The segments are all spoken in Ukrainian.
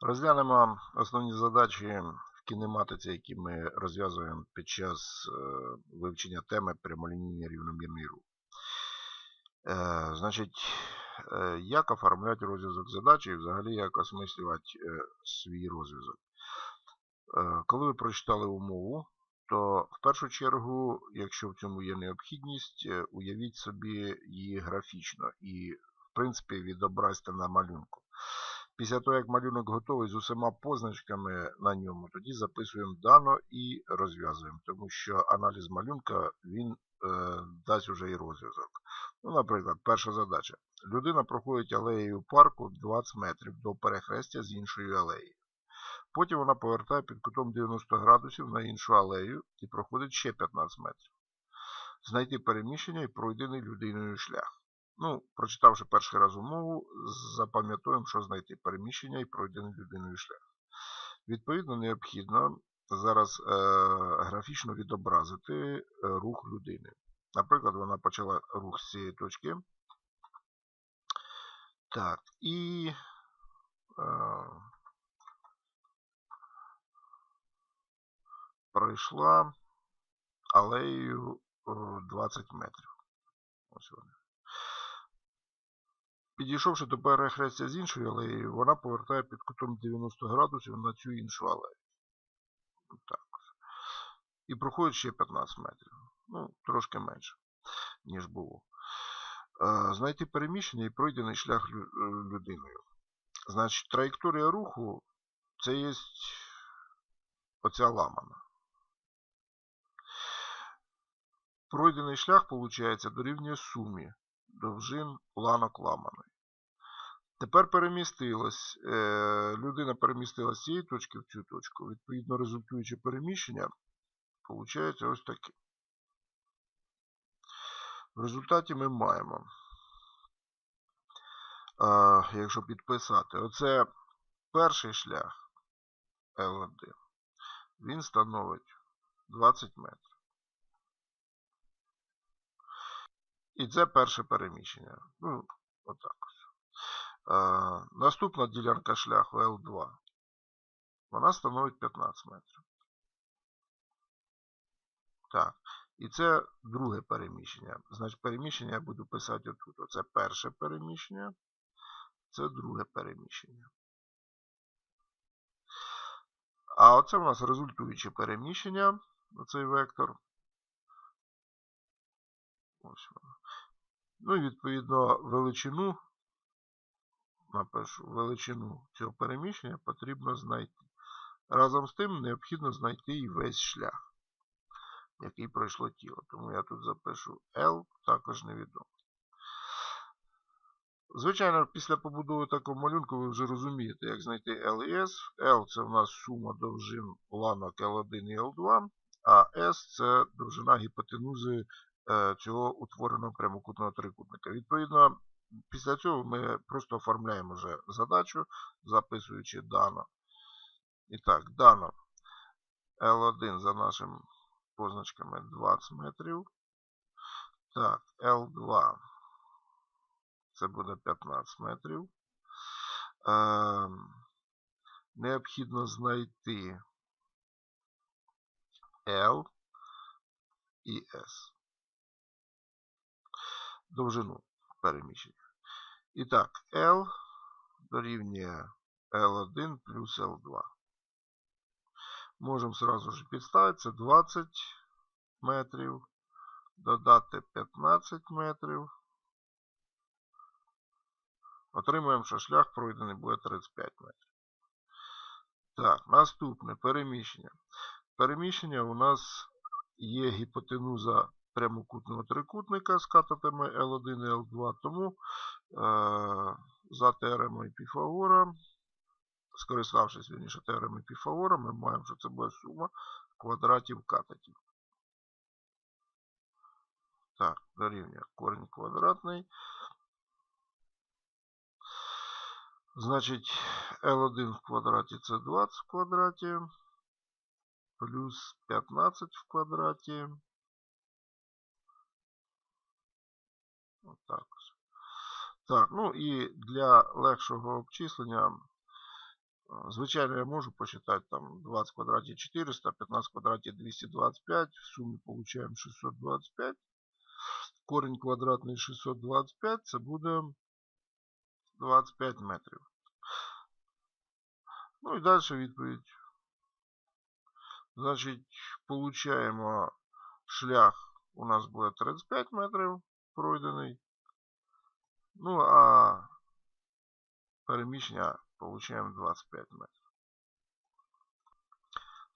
Розглянемо основні задачі в кінематиці, які ми розв'язуємо під час е, вивчення теми прямолінійний рівномірний рух. Е, Значить, е, як оформляти розв'язок задачі і взагалі як осмислювати свій розв'язок. Коли ви прочитали умову, то в першу чергу, якщо в цьому є необхідність, уявіть собі її графічно і, в принципі, відобразьте на малюнку. Після того, як малюнок готовий з усіма позначками на ньому, тоді записуємо дано і розв'язуємо, тому що аналіз малюнка він е, дасть уже і розв'язок. Ну, Наприклад, перша задача. Людина проходить алеєю парку 20 метрів до перехрестя з іншою алеєю. Потім вона повертає під кутом 90 градусів на іншу алею і проходить ще 15 метрів. Знайти переміщення і пройдений людиною шлях. Ну, прочитавши перший раз умову, запам'ятуємо, що знайти переміщення і пройдений людиною шлях. Відповідно, необхідно зараз е, графічно відобразити е, рух людини. Наприклад, вона почала рух з цієї точки. Так, і е, пройшла алеєю е, 20 метрів. Ось вони. Підійшовши до перехрестя з іншою алеєю, вона повертає під кутом 90 градусів на цю іншу алею. Так. І проходить ще 15 метрів. Ну, трошки менше, ніж було. Е, Знайти переміщення і пройдений шлях е, людиною. Значить, траєкторія руху це є оця ламана. Пройдений шлях, виходить, дорівнює сумі довжин ланок ламаної. Тепер перемістилась, е, людина перемістилась з цієї точки в цю точку. Відповідно, результуюче переміщення, виходить ось таке. В результаті ми маємо, якщо підписати, оце перший шлях L1. Він становить 20 метрів. І це перше переміщення. Ну, отак. Е, наступна ділянка шляху L2. Вона становить 15 метрів. Так. І це друге переміщення. Значить, переміщення я буду писати отут. Оце перше переміщення. Це друге переміщення. А оце у нас результуюче переміщення. Оцей вектор. Ось воно. Ну і відповідно величину, напишу, величину цього переміщення потрібно знайти. Разом з тим необхідно знайти і весь шлях, який пройшло тіло. Тому я тут запишу L, також невідомо. Звичайно, після побудови такого малюнку ви вже розумієте, як знайти L і S. L це в нас сума довжин ланок L1 і L2, а S це довжина гіпотенузи цього утвореного прямокутного трикутника. Відповідно, після цього ми просто оформляємо вже задачу, записуючи дано. І так, дано L1 за нашими позначками 20 метрів. Так, L2 це буде 15 метрів. Е, необхідно знайти L і S. Довжину переміщення. І так, L дорівнює L1 плюс L2. Можемо сразу ж підставити, це 20 метрів, додати 15 метрів. Отримуємо, що шлях пройдений буде 35 метрів. Так, наступне переміщення. Переміщення у нас є гіпотенуза прямокутного трикутника з катетами L1 і L2, тому е, за теоремою Піфагора, скориставшись вірніше теоремою Піфагора, ми маємо, що це буде сума квадратів катетів. Так, дорівнює корінь квадратний. Значить, L1 в квадраті це 20 в квадраті, плюс 15 в квадраті. Отак. Так, ну і для легшого обчислення Звичайно, я можу посчитати там 20 в квадраті 400, 15 в квадраті 225, в сумі получаємо 625. Корінь квадратний 625 це буде 25 метрів. Ну і далі відповідь. Значить, получаємо шлях у нас буде 35 метрів пройдений. Ну, а переміщення получаємо 25 метрів.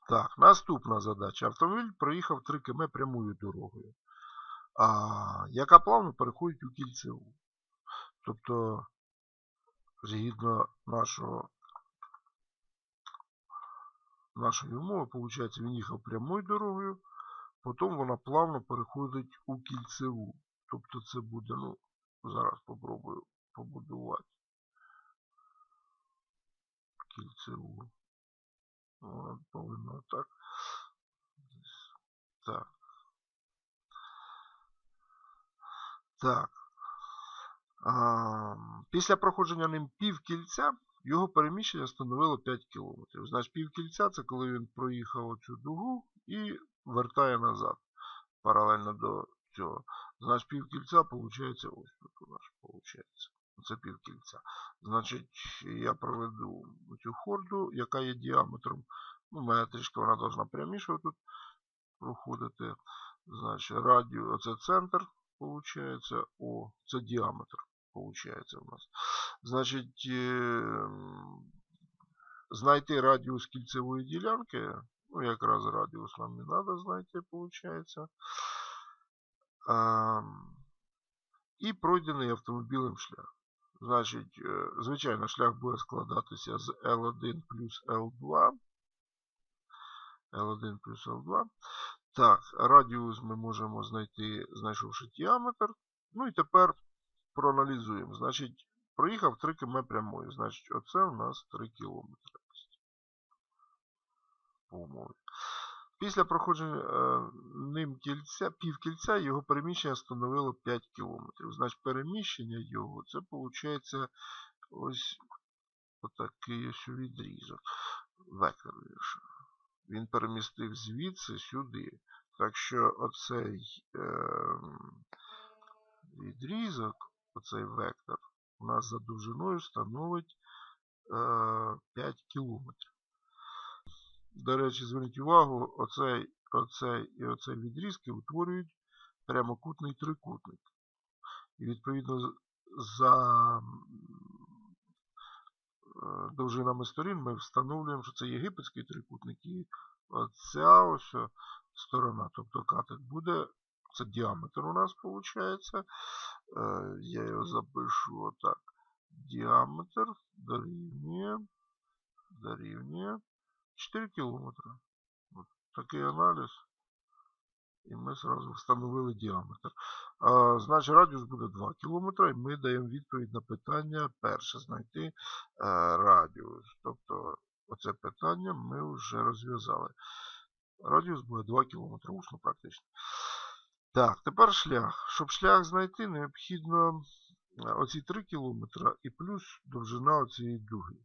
Так, наступна задача. Автомобіль проїхав 3 км прямою дорогою, а, яка плавно переходить у кільцеву. Тобто, згідно нашого, нашої умови, виходить, він їхав прямою дорогою, потім вона плавно переходить у кільцеву. Тобто це буде, ну, зараз спробую побудувати кільцеву. Вона повинна так. Так. Так. А, після проходження ним півкільця його переміщення становило 5 км. Значить, півкільця це коли він проїхав оцю дугу і вертає назад. Паралельно до цього. Значить, півкільця виходить ось тут у нас виходить. Це півкільця. Значить, я проведу цю хорду, яка є діаметром. Ну, мене трішки вона должна пряміше тут проходити. Значить, радіус, оце центр, виходить. О, це діаметр, виходить у нас. Значить, знайти радіус кільцевої ділянки. Ну, якраз радіус нам не треба знайти, виходить. І пройдений автомобілем шлях. Значить, звичайно, шлях буде складатися з L1 плюс L2. L1 плюс L2. Так, радіус ми можемо знайти, знайшовши діаметр. Ну і тепер проаналізуємо. Значить, проїхав 3 км прямою. Значить, оце у нас 3 км. По умові. Після проходження е, ним кільця, півкільця його переміщення становило 5 км. Значить, переміщення його це виходить ось отакий ось відрізок. Вектор вірше. Він перемістив звідси сюди. Так що оцей е, відрізок, оцей вектор, у нас за довжиною становить е, 5 км. До речі, зверніть увагу, оцей, оцей і оцей відрізки утворюють прямокутний трикутник. І відповідно за е, довжинами сторін ми встановлюємо, що це єгипетський трикутник і оця ось сторона, тобто катет буде, це діаметр у нас виходить. Е, я його запишу отак. Діаметр дорівнює, дорівнює 4 кілометри. От такий аналіз. І ми зразу встановили діаметр. А, Значить, радіус буде 2 км, і ми даємо відповідь на питання перше знайти е, радіус. Тобто, оце питання ми вже розв'язали. Радіус буде 2 км, усно практично. Так, тепер шлях. Щоб шлях знайти, необхідно е, оці 3 км і плюс довжина цієї дуги.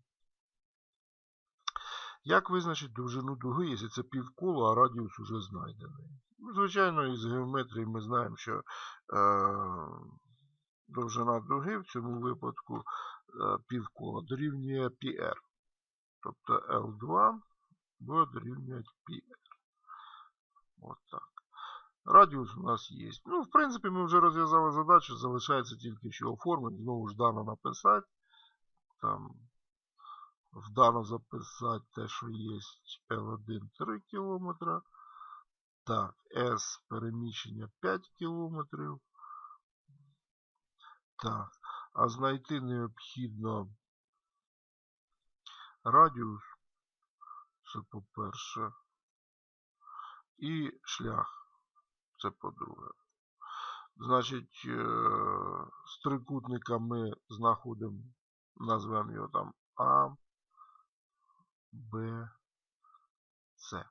Як визначити довжину дуги, якщо це півколо, а радіус уже знайдений? Ну, Звичайно, із геометрії ми знаємо, що е, довжина дуги в цьому випадку е, півкола дорівнює πr. Тобто L2 буде дорівнювати πr. От так. Радіус у нас є. Ну, в принципі, ми вже розв'язали задачу, залишається тільки що оформити, знову ж дано написати. Там вдано записати те, що є L1 3 км. Так, S переміщення 5 км. Так, а знайти необхідно радіус, це по-перше, і шлях, це по-друге. Значить, е, з трикутника ми знаходимо, назвемо його там А. Б, С.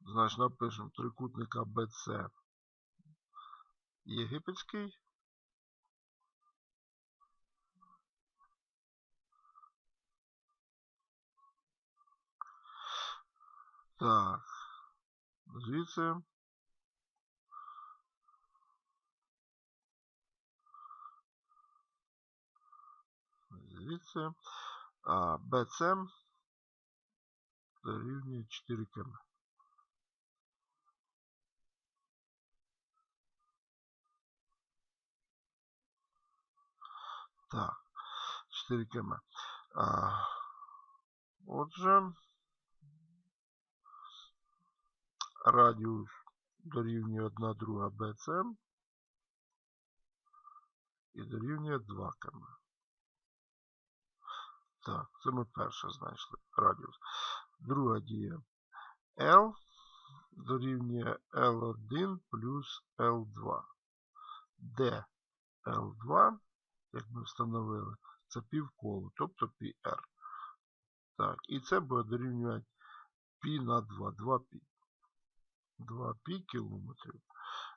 Значить, напишемо трикутника БЦ єгипетський. Так, звідси. Звідси. А, БЦ дорівнює 4 км. Так, 4 км. Отже, радіус дорівнює 1 друга BC і дорівнює 2 км. Так, це ми перше знайшли радіус. Друга дія L дорівнює L1 плюс L2. Де L2, як ми встановили, це півколо, тобто πr. Так, і це буде дорівнювати π на 2, 2π. 2π кілометрів.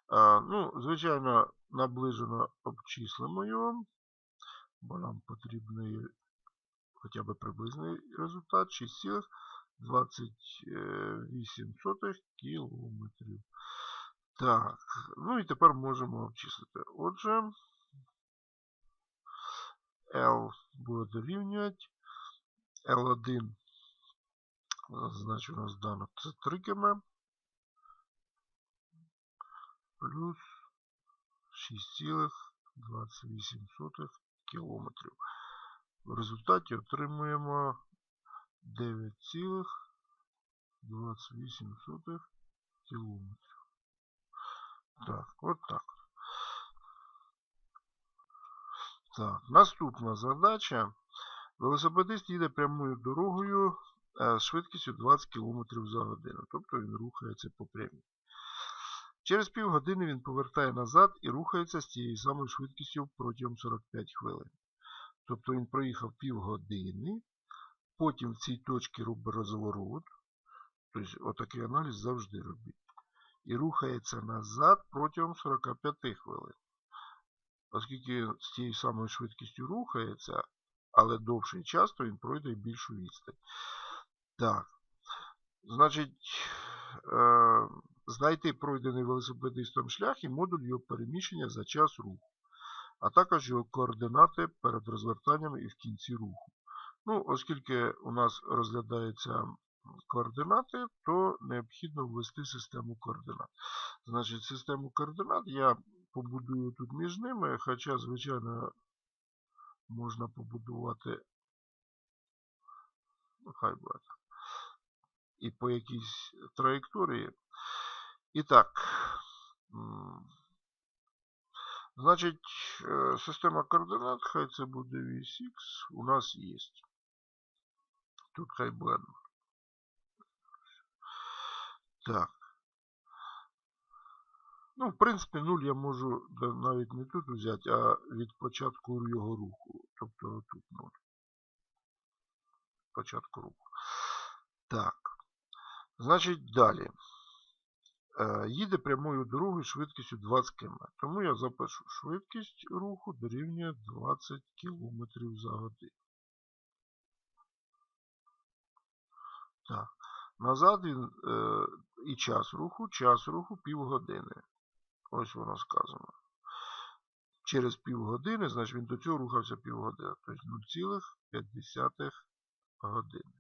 А, ну, звичайно, наближено обчислимо його, бо нам потрібний хоча б приблизний результат 6,28 кілометрів. Так, ну і тепер можемо обчислити. Отже, L буде дорівнювати. L1, значить у нас дано це 3 км. Плюс 6,28 кілометрів. В результаті отримуємо 9,28 кілометрів. Так, от так. Так, наступна задача. Велосипедист їде прямою дорогою з швидкістю 20 км за годину. Тобто він рухається по прямій. Через півгодини він повертає назад і рухається з тією самою швидкістю протягом 45 хвилин. Тобто він проїхав півгодини, потім в цій точці робить розворот. Тобто, отакий аналіз завжди робіть. І рухається назад протягом 45 хвилин. Оскільки з тією самою швидкістю рухається, але довший час, то він пройде більшу відстань. Так. Значить, е знайти пройдений велосипедистом шлях і модуль його переміщення за час руху а також його координати перед розвертанням і в кінці руху. Ну, Оскільки у нас розглядаються координати, то необхідно ввести систему координат. Значить, систему координат я побудую тут між ними, хоча, звичайно, можна побудувати, ну, хай буде, і по якійсь траєкторії. І так, Значить, е, система координат, хай це буде вісь X, у нас є. Тут буде. Так. Ну, в принципі, 0 я можу навіть не тут взяти, а від початку його руху. Тобто тут 0. Початку руху. Так. Значить, далі. Е, їде прямою дорогою швидкістю 20 км. Тому я запишу швидкість руху дорівнює 20 км за годину. Так. Назад він е, і час руху, час руху півгодини. Ось воно сказано. Через півгодини, значить він до цього рухався півгодини. Тобто 0,5 години.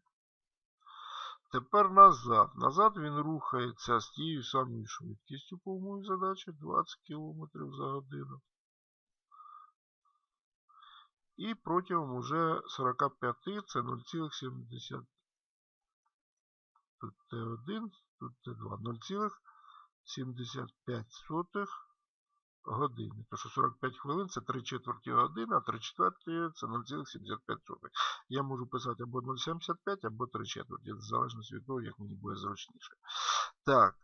Тепер назад. Назад він рухається з тією самою швидкістю по умові задачі 20 км за годину. І протягом уже 45 це 0,70. Тут Т1, тут Т2. 0,75 години. Тому що 45 хвилин це 3 четверті години, а 3 четверті це 0,75. Я можу писати або 0,75, або 3 четверті, в залежності від того, як мені буде зручніше. Так.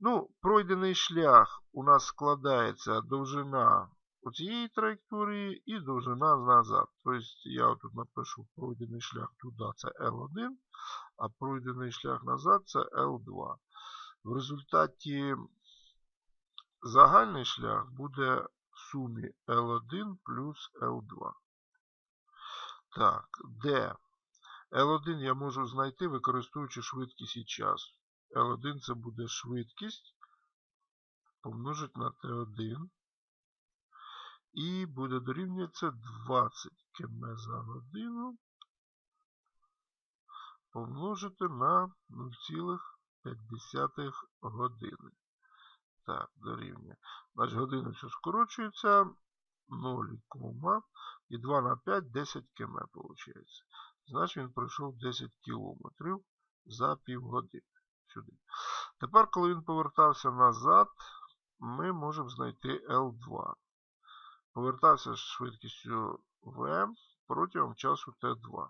Ну, пройдений шлях у нас складається довжина цієї траєкторії і довжина назад. Тобто я тут напишу пройдений шлях туди це L1, а пройдений шлях назад це L2. В результаті Загальний шлях буде в сумі L1 плюс L2. Так, де L1 я можу знайти, використовуючи швидкість і час. L1 це буде швидкість помножить на T1. І буде дорівнюється 20 км за годину помножити на 0,5 години. Так, дорівнює. Значить, години все скорочується. 0, і 2 на 5 10 км виходить. Значить він пройшов 10 км за півгодини. Сюди. Тепер, коли він повертався назад, ми можемо знайти L2. Повертався з швидкістю V протягом часу T2.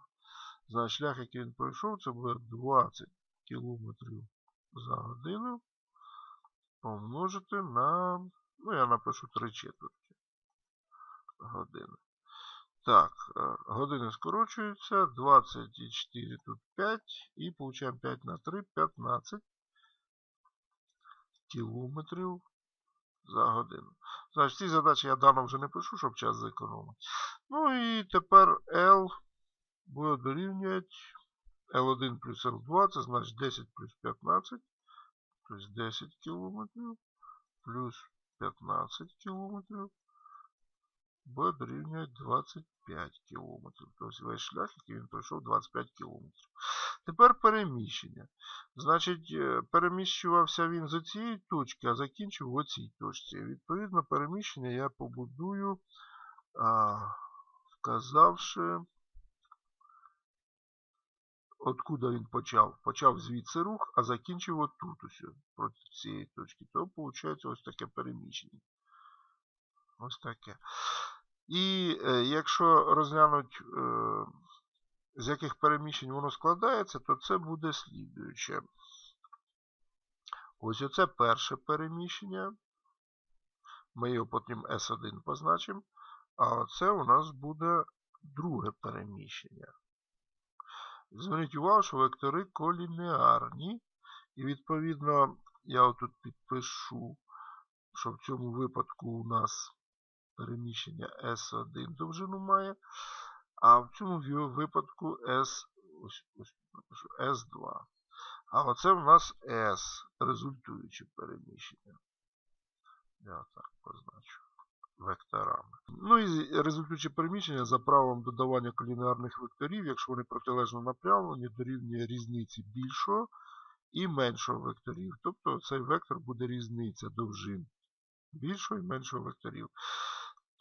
Значить, шлях, який він пройшов, це буде 20 км за годину помножити на, ну я напишу 3 четверті години. Так, е, години скорочуються, 24 тут 5 і получаємо 5 на 3, 15 кілометрів за годину. Значить, ці задачі я дано вже не пишу, щоб час зекономити. Ну і тепер L буде дорівнювати L1 плюс L2, це значить 10 плюс 15, тобто 10 кілометрів плюс 15 кілометрів буде дорівнює 25 км. Тобто весь шлях, який він пройшов 25 км. Тепер переміщення. Значить, е, переміщувався він з цієї точки, а закінчив в оцій точці. Відповідно, переміщення я побудую, а, вказавши, откуда він почав. Почав звідси рух, а закінчив отут, ось, проти цієї точки. То виходить ось таке переміщення. Ось таке. І е, якщо розглянути, е, з яких переміщень воно складається, то це буде слідуюче. Ось оце перше переміщення. Ми його потім S1 позначимо. А оце у нас буде друге переміщення. Зверніть увагу, що вектори колінеарні. І відповідно я отут підпишу, що в цьому випадку у нас переміщення S1 довжину має, а в цьому випадку S, ось, ось, напишу, S2. А оце в нас S, результуюче переміщення. Я так позначу векторами. Ну і результуюче переміщення за правилом додавання колінарних векторів, якщо вони протилежно направлені, дорівнює різниці більшого і меншого векторів. Тобто цей вектор буде різниця довжин більшого і меншого векторів.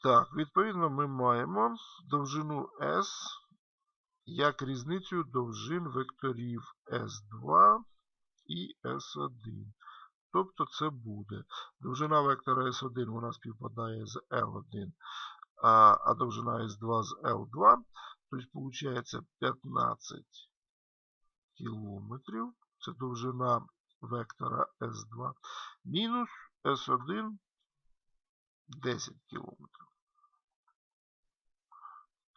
Так, відповідно, ми маємо довжину S як різницю довжин векторів S2 і S1. Тобто це буде. Довжина вектора S1 вона співпадає з L1, а, а довжина S2 з L2. Тобто, виходить 15 кілометрів. Це довжина вектора S2. Мінус S1 10 кілометрів.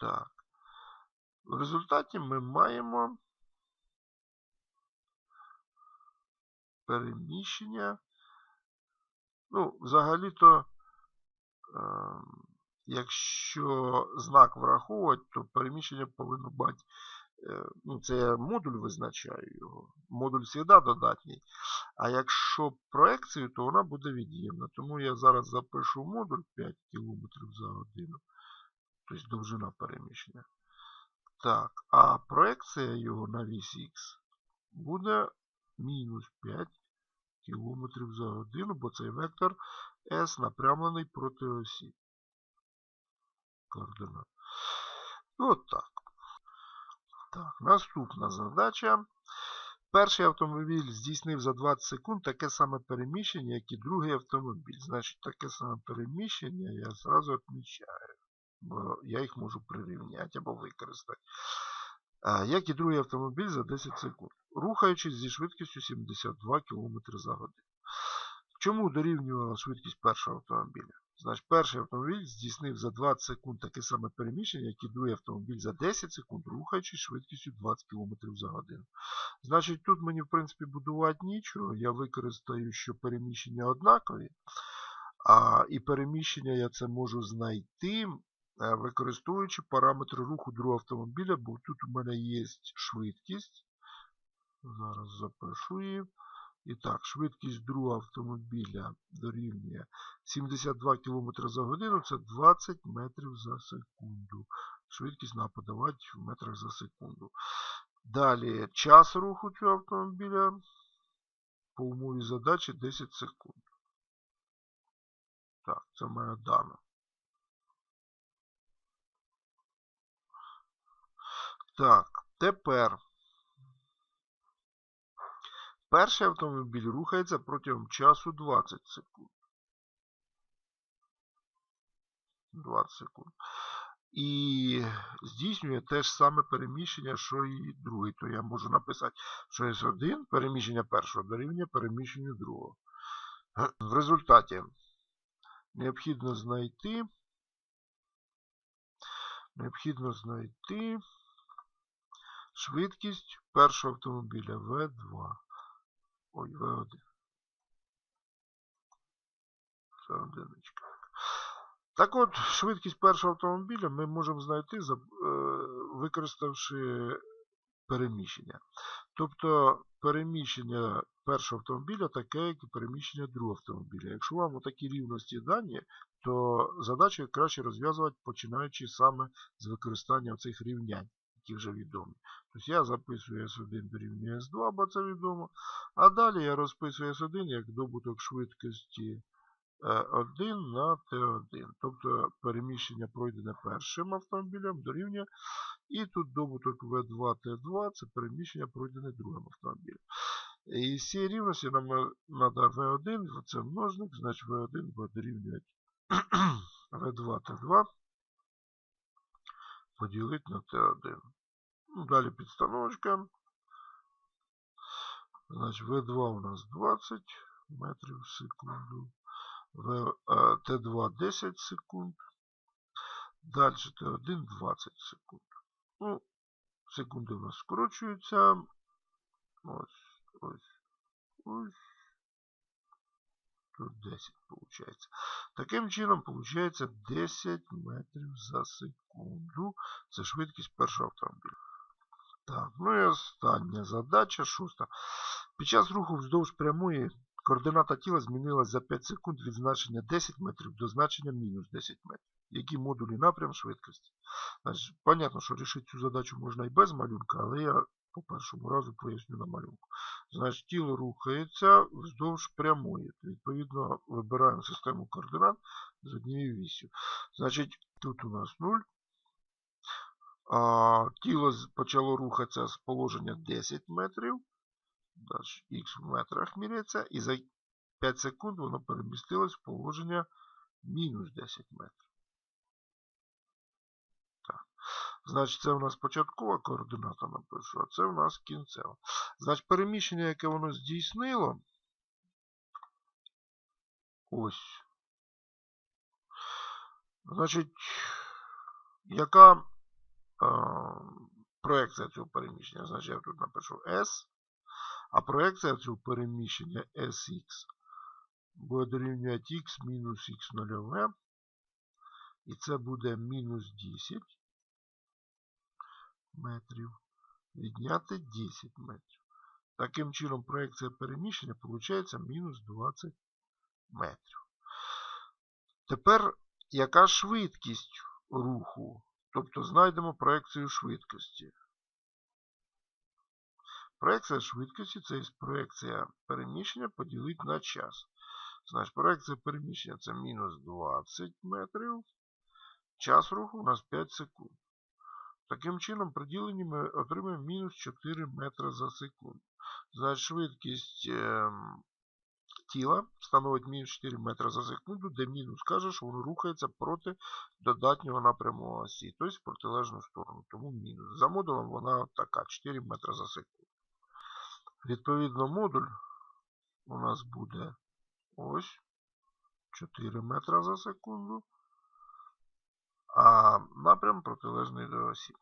Так. В результаті ми маємо переміщення. Ну, взагалі-то, е, якщо знак враховувати, то переміщення повинно бути, е, ну, це я модуль визначаю його. Модуль завжди додатній. А якщо проекцію, то вона буде від'ємна. Тому я зараз запишу модуль 5 км за годину. Тобто довжина переміщення. Так, а проекція його на вісь Х буде мінус 5 км за годину, бо цей вектор S напрямлений проти осі. Координат. От так. Так, наступна задача. Перший автомобіль здійснив за 20 секунд таке саме переміщення, як і другий автомобіль. Значить, таке саме переміщення я зразу відмічаю бо я їх можу прирівняти або використати. Як і другий автомобіль за 10 секунд, рухаючись зі швидкістю 72 км за годину. Чому дорівнювала швидкість першого автомобіля? Значить, перший автомобіль здійснив за 20 секунд таке саме переміщення, як і другий автомобіль за 10 секунд, рухаючись швидкістю 20 км за годину. Значить, тут мені, в принципі, будувати нічого. Я використаю, що переміщення однакові. А, І переміщення я це можу знайти використовуючи параметри руху другого автомобіля, бо тут у мене є швидкість. Зараз запишу її. І так, швидкість другого автомобіля дорівнює 72 км за годину, це 20 метрів за секунду. Швидкість на в метрах за секунду. Далі час руху цього автомобіля по умові задачі 10 секунд. Так, це моя дана. Так, тепер перший автомобіль рухається протягом часу 20 секунд. 20 секунд. І здійснює те ж саме переміщення, що і другий. То я можу написати, що S1 переміщення першого дорівнює переміщенню другого. В результаті необхідно знайти необхідно знайти швидкість першого автомобіля V2. Ой, V1. Це одиничка. Так от, швидкість першого автомобіля ми можемо знайти, використавши переміщення. Тобто переміщення першого автомобіля таке, як і переміщення другого автомобіля. Якщо вам такі рівності дані, то задачу краще розв'язувати, починаючи саме з використання цих рівнянь, які вже відомі. Тобто я записую S1 дорівнює S2, бо це відомо. А далі я розписую S1 як добуток швидкості 1 на Т1. Тобто переміщення пройдене першим автомобілем дорівнює. І тут добуток В2 Т2 це переміщення пройдене другим автомобілем. І з цієї рівності нам треба В1, це множник, значить В1 буде дорівнювати В2 Т2 поділити на Т1. Далі підстановочка. Значить, В2 у нас 20 метрів в секунду. Т2 10 секунд. Далі Т1 20 секунд. Ну, секунди у нас скорочуються. Ось, ось, ось. Тут 10 виходить. Таким чином, виходить 10 метрів за секунду. Це швидкість першого автомобіля. Так, ну і остання задача, шоста. Під час руху вздовж прямої Координата тіла змінилась за 5 секунд від значення 10 метрів до значення мінус 10 метрів. Які модулі напрям швидкості? Значить, Понятно, що рішити цю задачу можна і без малюнка, але я по першому разу поясню на малюнку. Значить, тіло рухається вздовж прямої. Відповідно, вибираємо систему координат з однією вісю. Значить, тут у нас 0. А, Тіло почало рухатися з положення 10 метрів. Х в метрах міряється, і за 5 секунд воно перемістилось в положення мінус 10 метрів. Так. Значить, це у нас початкова координата напишу, а це у нас кінцева. Значить, переміщення, яке воно здійснило, ось. Значить, яка проекція цього переміщення? Значить, я тут напишу S. А проекція цього переміщення SX буде дорівнювати x мінус х нульове. І це буде мінус 10 метрів. Відняти 10 метрів. Таким чином, проекція переміщення виходить мінус 20 метрів. Тепер яка швидкість руху? Тобто знайдемо проекцію швидкості. Проекція швидкості це проекція переміщення поділити на час. Значить, проекція переміщення це мінус 20 метрів. Час руху у нас 5 секунд. Таким чином, при діленні ми отримаємо мінус 4 метри за секунду. Значить, швидкість е, тіла становить мінус 4 метри за секунду, де мінус каже, що воно рухається проти додатнього напряму осі, тобто в протилежну сторону. Тому мінус. За модулем вона така 4 метри за секунду. Відповідно, модуль у нас буде ось 4 метра за секунду, а напрям протилежний до осі.